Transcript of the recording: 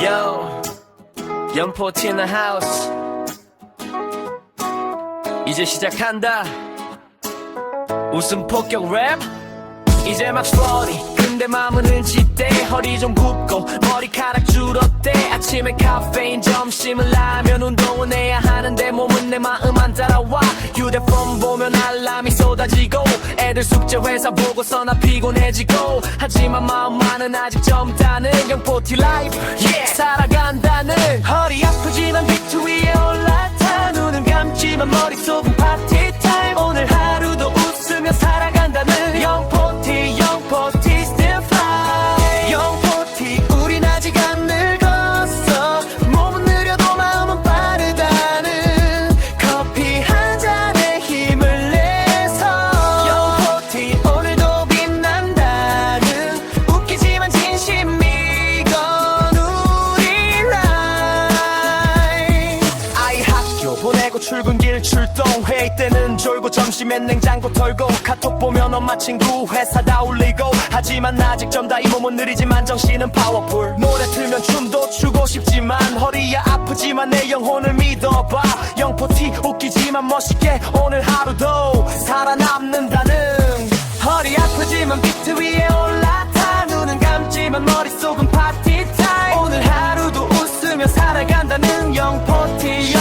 Yo, in the house. 이제 시작한다. 웃음 폭격 랩. 이제 막 스포리 근데 마음은 은지대 허리 좀 굽고 머리카락 줄었대 아침에 카페인 점심을 라면 운동은 해야 하는데 몸은 내 마음 안 따라와 휴대폰 보면 알람이 쏟아지고 애들 숙제 회사 보고서 나 피곤해지고 하지만 마음만은 아직 젊다는 영포티 라이프 yeah. 살아간다는 허 말고 출근길 출동. 회의 때는 졸고 점심엔 냉장고 털고 카톡 보면 엄마 친구 회사 다 올리고. 하지만 아직 젊다 이 몸은 느리지만 정신은 파워풀. 노래 틀면 춤도 추고 싶지만 허리야 아프지만 내 영혼을 믿어봐. 영포티 웃기지만 멋있게 오늘 하루도 살아남는다는. 허리 아프지만 비트 위에 올라타 눈은 감지만 머릿속은 파티 타임. 오늘 하루도 웃으며 살아간다는 영포티.